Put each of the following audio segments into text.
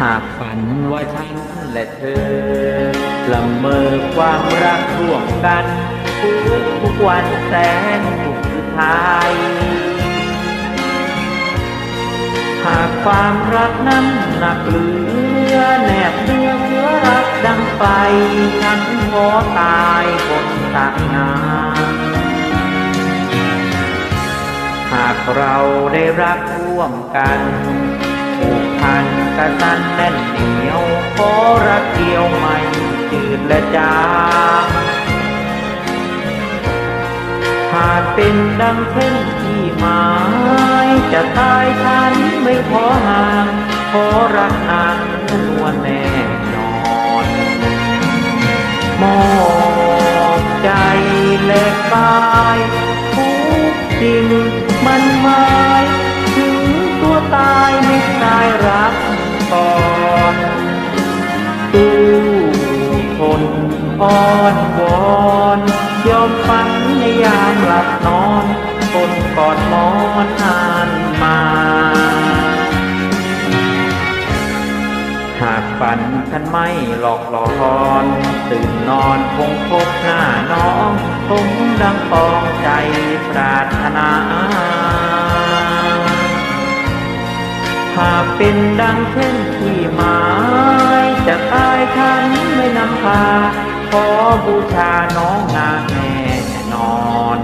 หากฝันว่าฉันและเธอละเมอความรักร่วมกันทุกทุกวันแสนสุขท้ายหากความรักนั้นหนักเหลือแนบเนื้อเนื้อรักดังไฟฉันขอตายบนตักน้ำหากเราได้รักร่วมกันผูกพัน กระสันแน่นเหนียวขอรักเดียวไม่จืดและจางหากเป็นดังเช่นที่หมายจะตายฉันไม่ขอห่างขอรักนางนวลแน่นอนมอบใจและกายทุกสิ่งมันมา อ้อนวอนยอมฝันในยามหลับนอนคนกอดหมอนนานมา หากฝันฉันไม่หลอกหลอนตื่นนอนคงพบหน้าน้องคงดังปองใจปรารถนาหากเป็นดังเช่นที่หมายจะตายฉันไม่นำพา อบูชาน้องนางแน่นอน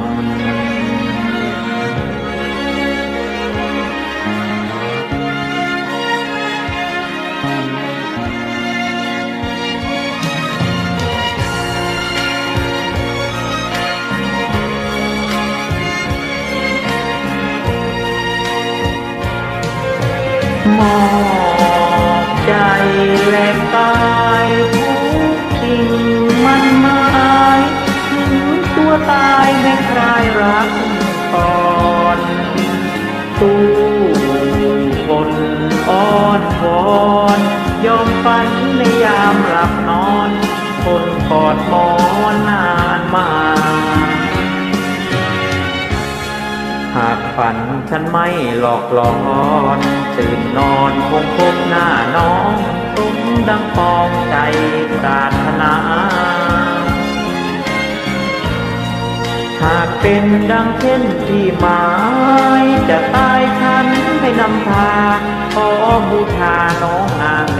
มอบใจและกาย วอนยอมฝันในยามหลับนอน คนกอดหมอนนานมา หากฝันฉันไม่หลอกหลอนตื่นนอนคงพบหน้าน้องตุ้มดังปองใจปรารถนาหากเป็นดังเช่นที่หมายจะตายฉัน นำทางขอบูชาน้องนางแน่